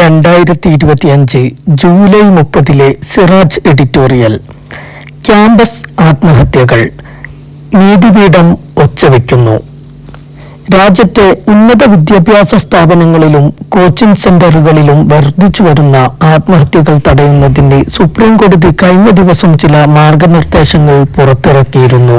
രണ്ടായിരത്തി ഇരുപത്തിയഞ്ച് ജൂലൈ മുപ്പതിലെ സിറാജ് എഡിറ്റോറിയൽ. ക്യാമ്പസ് ആത്മഹത്യകൾ. നീതിപീഠം ഒച്ചവെക്കുന്നു. രാജ്യത്തെ ഉന്നത വിദ്യാഭ്യാസ സ്ഥാപനങ്ങളിലും കോച്ചിംഗ് സെന്ററുകളിലും വർദ്ധിച്ചു വരുന്ന ആത്മഹത്യകൾ തടയുന്നതിന് സുപ്രീംകോടതി കഴിഞ്ഞ ദിവസം ചില മാർഗനിർദ്ദേശങ്ങൾ പുറത്തിറക്കിയിരുന്നു.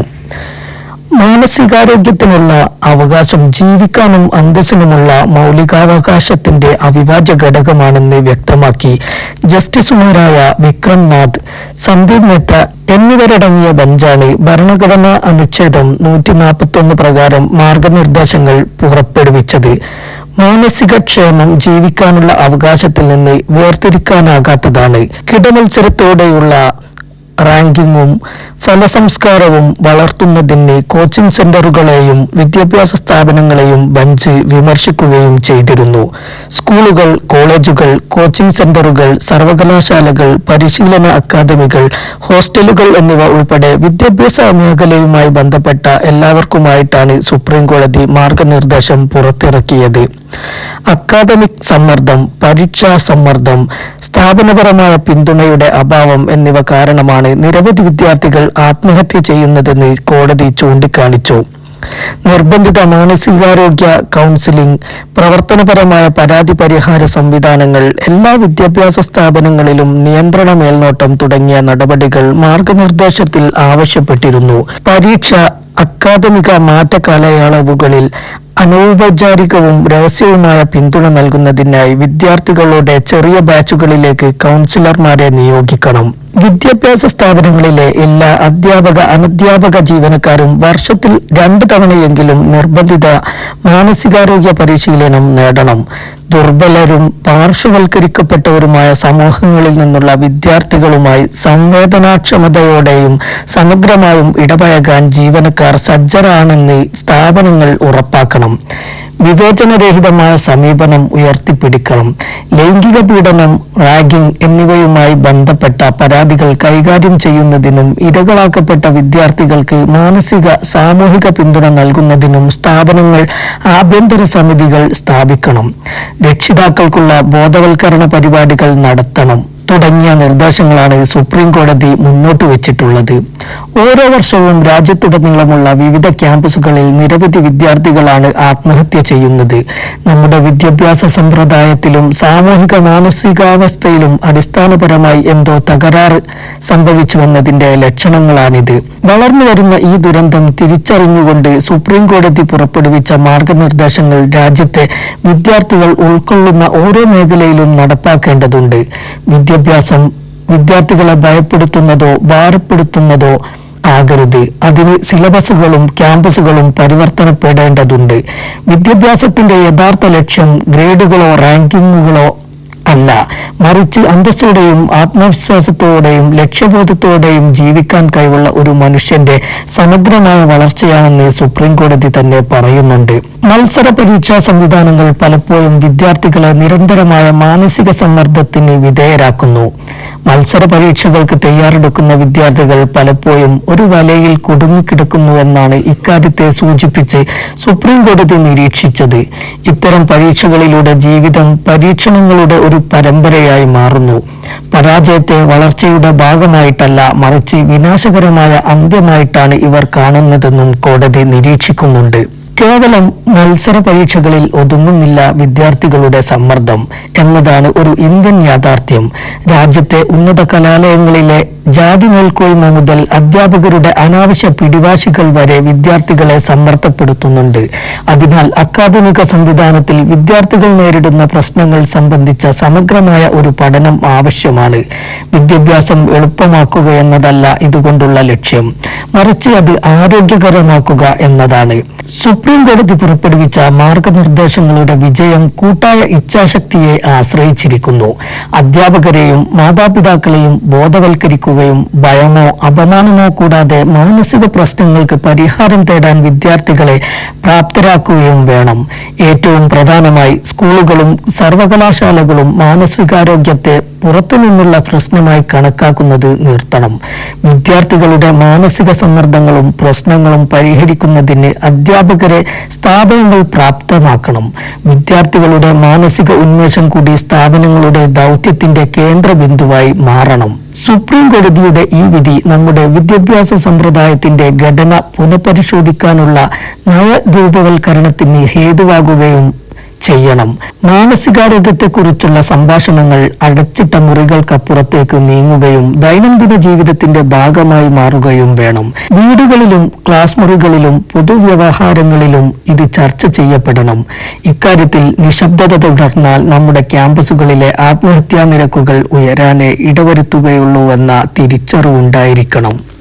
മാനസികാരോഗ്യത്തിനുള്ള അവകാശം ജീവിക്കാനും അന്തസ്സിനുമുള്ള മൗലികാവകാശത്തിന്റെ അവിഭാജ്യ ഘടകമാണെന്ന് വ്യക്തമാക്കി ജസ്റ്റിസുമാരായ വിക്രം നാഥ് സന്ദീപ് മെത്ത എന്നിവരടങ്ങിയ ബെഞ്ചാണ് ഭരണഘടനാ അനുച്ഛേദം നൂറ്റി നാൽപ്പത്തൊന്ന് പ്രകാരം മാർഗനിർദ്ദേശങ്ങൾ പുറപ്പെടുവിച്ചത്. മാനസിക ക്ഷേമം ജീവിക്കാനുള്ള അവകാശത്തിൽ നിന്ന് വേർതിരിക്കാനാകാത്തതാണ്. കിടമത്സരത്തോടെയുള്ള റാങ്കിങ്ങും ഫലസംസ്കാരവും വളർത്തുന്നതിന് കോച്ചിംഗ് സെന്ററുകളെയും വിദ്യാഭ്യാസ സ്ഥാപനങ്ങളെയും ബഞ്ച് വിമർശിക്കുകയും ചെയ്തിരുന്നു. സ്കൂളുകൾ കോളേജുകൾ കോച്ചിംഗ് സെന്ററുകൾ സർവകലാശാലകൾ പരിശീലന അക്കാദമികൾ ഹോസ്റ്റലുകൾ എന്നിവ ഉൾപ്പെടെ വിദ്യാഭ്യാസ മേഖലയുമായി ബന്ധപ്പെട്ട എല്ലാവർക്കുമായിട്ടാണ് സുപ്രീം കോടതി മാർഗനിർദ്ദേശം പുറത്തിറക്കിയത്. അക്കാദമിക് സമ്മർദ്ദം പരീക്ഷാ സമ്മർദ്ദം സ്ഥാപനപരമായ പിന്തുണയുടെ അഭാവം എന്നിവ കാരണമാണ് നിരവധി വിദ്യാർത്ഥികൾ ആത്മഹത്യ ചെയ്യുന്നതെന്ന് കോടതി ചൂണ്ടിക്കാണിച്ചു. നിർബന്ധിത മാനസികാരോഗ്യ കൗൺസിലിംഗ് പ്രവർത്തനപരമായ പരാതി പരിഹാര സംവിധാനങ്ങൾ എല്ലാ വിദ്യാഭ്യാസ സ്ഥാപനങ്ങളിലും നിയന്ത്രണ മേൽനോട്ടം തുടങ്ങിയ നടപടികൾ മാർഗനിർദ്ദേശത്തിൽ ആവശ്യപ്പെട്ടിരുന്നു. പരീക്ഷ അക്കാദമിക മാറ്റ കാലയളവുകളിൽ അനൗപചാരികവും രഹസ്യവുമായ പിന്തുണ നൽകുന്നതിനായി വിദ്യാർത്ഥികളുടെ ചെറിയ ബാച്ചുകളിലേക്ക് കൗൺസിലർമാരെ നിയോഗിക്കണം. വിദ്യാഭ്യാസ സ്ഥാപനങ്ങളിലെ എല്ലാ അധ്യാപക അനധ്യാപക ജീവനക്കാരും വർഷത്തിൽ രണ്ട് തവണയെങ്കിലും നിർബന്ധിത മാനസികാരോഗ്യ പരിശീലനം നേടണം. ദുർബലരും പാർശ്വവൽക്കരിക്കപ്പെട്ടവരുമായ സമൂഹങ്ങളിൽ നിന്നുള്ള വിദ്യാർത്ഥികളുമായി സംവേദനാക്ഷമതയോടെയും സമഗ്രമായും ഇടപഴകാൻ ജീവനക്കാർ സജ്ജരാണെന്ന് സ്ഥാപനങ്ങൾ ഉറപ്പാക്കണം. വിവേചനരഹിതമായ സമീപനം ഉയർത്തിപ്പിടിക്കണം. ലൈംഗിക പീഡനം റാഗിംഗ് എന്നിവയുമായി ബന്ധപ്പെട്ട പരാതികൾ കൈകാര്യം ചെയ്യുന്നതിനും ഇരകളാക്കപ്പെട്ട വിദ്യാർത്ഥികൾക്ക് മാനസിക സാമൂഹിക പിന്തുണ നൽകുന്നതിനും സ്ഥാപനങ്ങൾ ആഭ്യന്തര സമിതികൾ സ്ഥാപിക്കണം. രക്ഷിതാക്കൾക്കുള്ള ബോധവൽക്കരണ പരിപാടികൾ നടത്തണം. തുടങ്ങിയ നിർദ്ദേശങ്ങളാണ് സുപ്രീം കോടതി മുന്നോട്ട് വെച്ചിട്ടുള്ളത്. ഓരോ വർഷവും രാജ്യത്തുടനീളമുള്ള വിവിധ ക്യാമ്പസുകളിൽ നിരവധി വിദ്യാർത്ഥികളാണ് ആത്മഹത്യ ചെയ്യുന്നത്. നമ്മുടെ വിദ്യാഭ്യാസ സമ്പ്രദായത്തിലും സാമൂഹിക മാനസികാവസ്ഥയിലും അടിസ്ഥാനപരമായി എന്തോ തകരാറ് സംഭവിച്ചുവെന്നതിന്റെ ലക്ഷണങ്ങളാണിത്. വളർന്നു വരുന്ന ഈ ദുരന്തം തിരിച്ചറിഞ്ഞുകൊണ്ട് സുപ്രീം കോടതി പുറപ്പെടുവിച്ച മാർഗനിർദ്ദേശങ്ങൾ രാജ്യത്തെ വിദ്യാർത്ഥികൾ ഉൾക്കൊള്ളുന്ന ഓരോ മേഖലയിലും നടപ്പാക്കേണ്ടതുണ്ട്. വിദ്യാഭ്യാസം വിദ്യാർത്ഥികളെ ഭയപ്പെടുത്തുന്നതോ ഭാരപ്പെടുത്തുന്നതോ ആകരുത്. അതിന് സിലബസുകളും ക്യാമ്പസുകളും പരിവർത്തനപ്പെടേണ്ടതുണ്ട്. വിദ്യാഭ്യാസത്തിന്റെ യഥാർത്ഥ ലക്ഷ്യം ഗ്രേഡുകളോ റാങ്കിങ്ങുകളോ അല്ല. മറിച്ച് അന്തസ്സോടെയും ആത്മവിശ്വാസത്തോടെയും ലക്ഷ്യബോധത്തോടെയും ജീവിക്കാൻ കഴിവുള്ള ഒരു മനുഷ്യന്റെ സമഗ്രമായ വളർച്ചയാണെന്ന് സുപ്രീം കോടതി തന്നെ പറയുന്നുണ്ട്. മത്സര പരീക്ഷാ സംവിധാനങ്ങൾ പലപ്പോഴും വിദ്യാർത്ഥികളെ നിരന്തരമായ മാനസിക സമ്മർദ്ദത്തിന് വിധേയരാക്കുന്നു. മത്സര പരീക്ഷകൾക്ക് തയ്യാറെടുക്കുന്ന വിദ്യാർത്ഥികൾ പലപ്പോഴും ഒരു വലയിൽ കുടുങ്ങിക്കിടക്കുന്നു എന്നാണ് ഇക്കാര്യത്തെ സൂചിപ്പിച്ച് സുപ്രീം കോടതി നിരീക്ഷിച്ചത്. ഇത്തരം പരീക്ഷകളിലൂടെ ജീവിതം പരീക്ഷണങ്ങളുടെ ഒരു പരമ്പരയായി മാറുന്നു. പരാജയത്തെ വളർച്ചയുടെ ഭാഗമായിട്ടല്ല മറിച്ച് വിനാശകരമായ അന്ത്യമായിട്ടാണ് ഇവർ കാണുന്നതെന്നും കോടതി നിരീക്ഷിക്കുന്നുണ്ട്. കേവലം മത്സര പരീക്ഷകളിൽ ഒതുങ്ങുന്നില്ല വിദ്യാർത്ഥികളുടെ സമ്മർദ്ദം എന്നതാണ് ഒരു ഇന്ത്യൻ യാഥാർത്ഥ്യം. രാജ്യത്തെ ഉന്നത കലാലയങ്ങളിലെ ജാതി മേൽക്കോയ്മ മുതൽ അധ്യാപകരുടെ അനാവശ്യ പിടിവാശികൾ വരെ വിദ്യാർത്ഥികളെ സമ്മർദ്ദപ്പെടുത്തുന്നുണ്ട്. അതിനാൽ അക്കാദമിക സംവിധാനത്തിൽ വിദ്യാർത്ഥികൾ നേരിടുന്ന പ്രശ്നങ്ങൾ സംബന്ധിച്ച സമഗ്രമായ ഒരു പഠനം ആവശ്യമാണ്. വിദ്യാഭ്യാസം എളുപ്പമാക്കുക എന്നതല്ല ഇതുകൊണ്ടുള്ള ലക്ഷ്യം. മറിച്ച് അത് ആരോഗ്യകരമാക്കുക എന്നതാണ്. സുപ്രീം കോടതി പുറപ്പെടുവിച്ച മാർഗനിർദ്ദേശങ്ങളുടെ വിജയം കൂട്ടായ ഇച്ഛാശക്തിയെ ആശ്രയിച്ചിരിക്കുന്നു. അധ്യാപകരെയും മാതാപിതാക്കളെയും ബോധവൽക്കരിക്കുകയും ഭയമോ അപമാനമോ കൂടാതെ മാനസിക പ്രശ്നങ്ങൾക്ക് പരിഹാരം തേടാൻ വിദ്യാർത്ഥികളെ പ്രാപ്തരാക്കുകയും വേണം. ഏറ്റവും പ്രധാനമായി സ്കൂളുകളും സർവകലാശാലകളും മാനസികാരോഗ്യത്തെ പുറത്തുനിന്നുള്ള പ്രശ്നമായി കണക്കാക്കുന്നത് നിർത്തണം. വിദ്യാർത്ഥികളുടെ മാനസിക സമ്മർദ്ദങ്ങളും പ്രശ്നങ്ങളും പരിഹരിക്കുന്നതിന് അധ്യാപകരെ സ്ഥാപനങ്ങൾ പ്രാപ്തമാക്കണം. വിദ്യാർത്ഥികളുടെ മാനസിക ഉന്മേഷം കൂടി സ്ഥാപനങ്ങളുടെ ദൗത്യത്തിന്റെ കേന്ദ്രബിന്ദുവായി മാറണം. സുപ്രീം കോടതിയുടെ ഈ വിധി നമ്മുടെ വിദ്യാഭ്യാസ സമ്പ്രദായത്തിന്റെ ഘടന പുനഃപരിശോധിക്കാനുള്ള നയരൂപവൽക്കരണത്തിന് ഹേതുവാകുകയും ചെയ്യണം. മാനസികാരോഗ്യത്തെക്കുറിച്ചുള്ള സംഭാഷണങ്ങൾ അടച്ചിട്ട മുറികൾക്കപ്പുറത്തേക്ക് നീങ്ങുകയും ദൈനംദിന ജീവിതത്തിന്റെ ഭാഗമായി മാറുകയും വേണം. വീടുകളിലും ക്ലാസ് മുറികളിലും പൊതുവ്യവഹാരങ്ങളിലും ഇത് ചർച്ച ചെയ്യപ്പെടണം. ഇക്കാര്യത്തിൽ നിശബ്ദത തുടർന്നാൽ നമ്മുടെ ക്യാമ്പസുകളിലെ ആത്മഹത്യാ നിരക്കുകൾ ഉയരാനേ ഇടവരുത്തുകയുള്ളൂവെന്ന തിരിച്ചറിവുണ്ടായിരിക്കണം